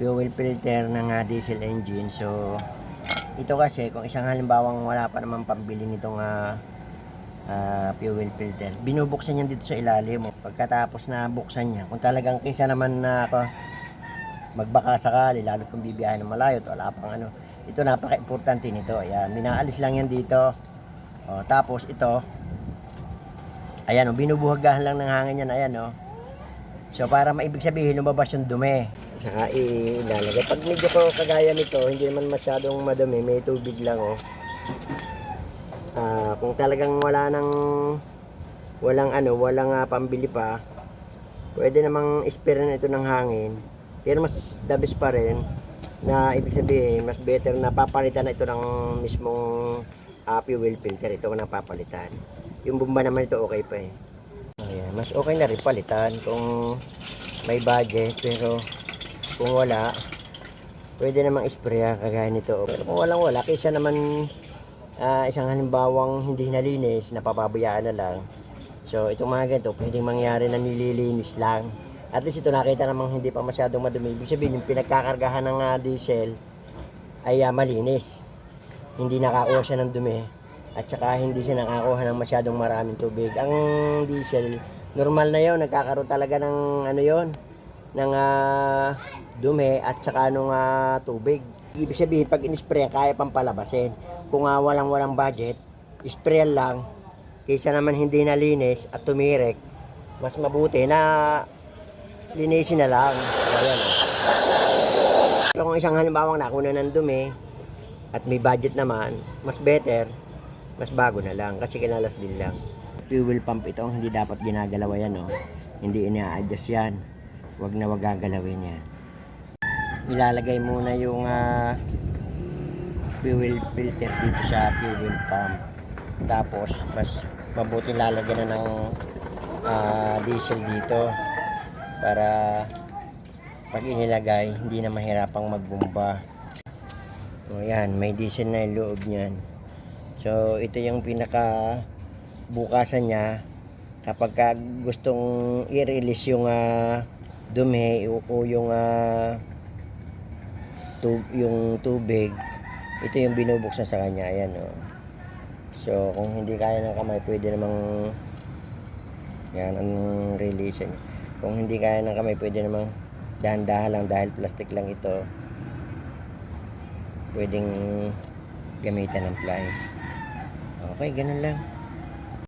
fuel filter ng ah, diesel engine. So, ito kasi, kung isang halimbawang wala pa naman pambili nitong ah, ah, fuel filter, binubuksan niya dito sa ilalim. Pagkatapos na buksan niya, kung talagang kaysa naman na ako, magbaka sakali, lalo kung bibiyahin ng malayo, at wala pang ano, ito napaka-importante nito. Ayan, minaalis lang yan dito. O, tapos ito, ayan o, binubuhagahan lang ng hangin yan, ayan o. So para maibig sabihin lumabas yung dumi. Saka ilalagay. Pag medyo ko kagaya nito, hindi naman masyadong madumi, may tubig lang oh. Ah, kung talagang wala nang walang ano, walang ah, pambili pa, pwede namang spare na ito ng hangin. Pero mas best pa rin na ibig sabihin, mas better na papalitan na ito ng mismong ah, fuel filter. Ito ang napapalitan. Yung bomba naman ito okay pa eh. Ayan, mas okay na rin palitan kung may budget pero kung wala pwede namang ispraya kagaya nito. Pero kung walang wala kaysa naman ah, isang halimbawang hindi nalinis napapabayaan na lang. So itong mga ganito pwedeng mangyari na nililinis lang. At least ito nakita namang hindi pa masyadong madumi. Ibig sabihin yung pinagkakargahan ng ah, diesel ay ah, malinis. Hindi nakakuha siya ng dumi. At saka hindi siya nakakuha ng masyadong maraming tubig. Ang diesel, normal na yon nagkakaroon talaga ng ano yon ng ah, dumi at saka nung ah, tubig. Ibig sabihin, pag in-spray, kaya pang palabasin. Kung ah, walang-walang budget, spray lang, kaysa naman hindi nalinis at tumirek, mas mabuti na linisin na lang. Ayan. oh. Pero kung isang halimbawang nakuna ng dumi, at may budget naman, mas better, mas bago na lang kasi kinalas din lang. Fuel pump ito hindi dapat ginagalaw yan, no? Hindi ina-adjust yan. Huwag na wag gagalawin yan. Ilalagay muna yung ah, fuel filter dito sa fuel pump. Tapos, mas mabuti lalagyan na ng ah, diesel dito para pag inilagay, hindi na mahirapang magbomba. O yan, may diesel na yung loob niyan. So, ito yung pinaka bukasan niya kapag ka gustong i-release yung ah, dumi o, yung ah, tub, yung tubig ito yung binubuksan sa kanya ayan oh. so kung hindi kaya ng kamay pwede namang yan ang release kung hindi kaya ng kamay pwede namang dahan-dahan lang dahil plastic lang ito pwedeng gamitan ng plies Okay, ganun lang.